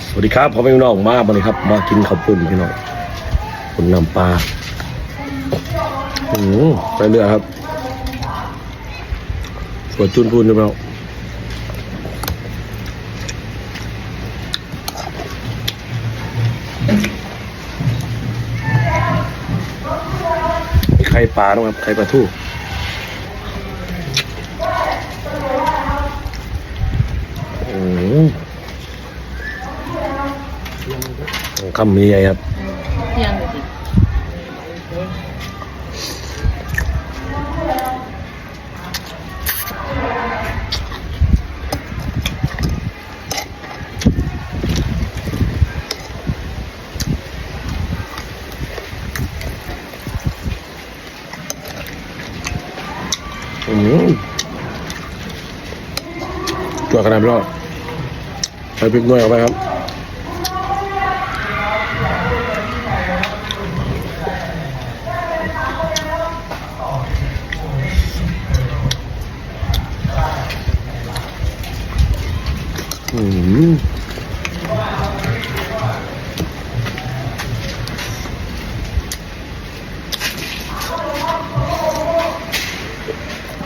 สวัสดีครับพ่อแม่พี่น้องมาบันนี้ครับ มากินข้าวปุ้นพี่น้องปุ้นน้ำปลาอืมไปเรือครับสวดจุนพูนพี่น้องมีไข่ปลาด้วยครับไข่ปลาทูอืม คำมีไงครับอืมตัวขนาดไม่รอดใส่พริกหน่อยเอาไปครับ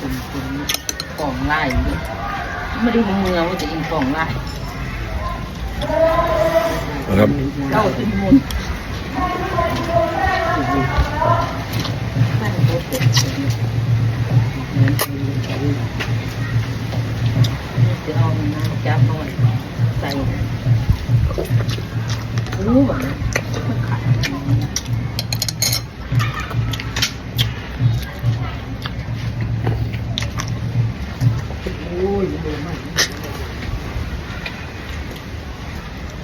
อืมกล่องไล่ดิไม่ได้เมืองว่าจะอินกล่องไล่นะครับเล่าถึงมุนจะเอามันมาจับหน่อยใส่รู้แบบนั้นมันขาด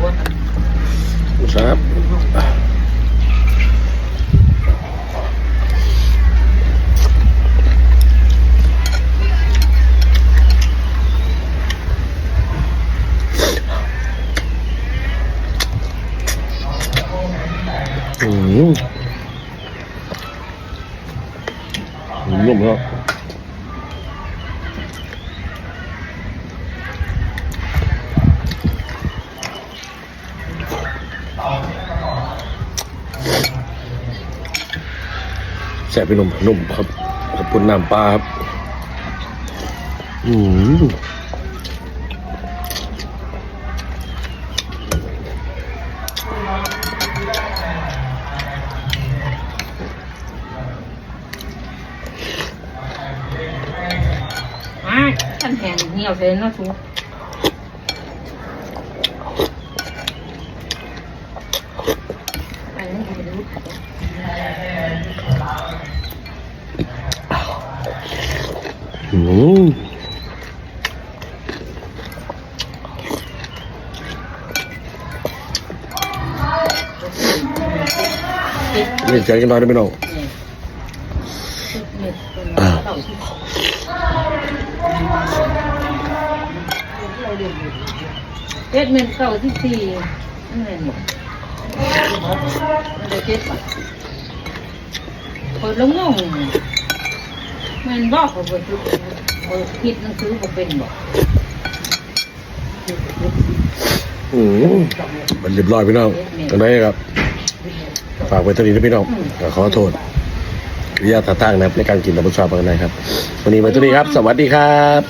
Masarap. Mm. Yum, yum. กระโดดก็ได้เนี่ยแค่หัวกันครับอืมนุ่มครับแสบไปนุ่มนุ่มครับ ขอบคุณน้ำปลาครับ อืมอะท่านแหงเหนียวเลยนะทุกอันนี้ก็ไม่รู้อืมเล่นใจกันหน่อยได้ Mm. Nhìn cái này bên đầu. À. Tết mình cầu thì thì Được chết mà Thôi lúng không ม็ดเต่าที่สี่นั่นรองมันได้เจ็ดบเปิดแล้วงงมันบอกเขาคิดหนังสือเขเป็นบอกอืมมันเรียบร้อยพี่น้องตรงไหนครับ ฝากไว้ตรงนี้นะพี่น้องขอโทษวิทยาตาตั้งนะครับในการกินน้ำมันชาบางในครับ วันนี้ไว้ตรงนี้ครับ สวัสดีครับ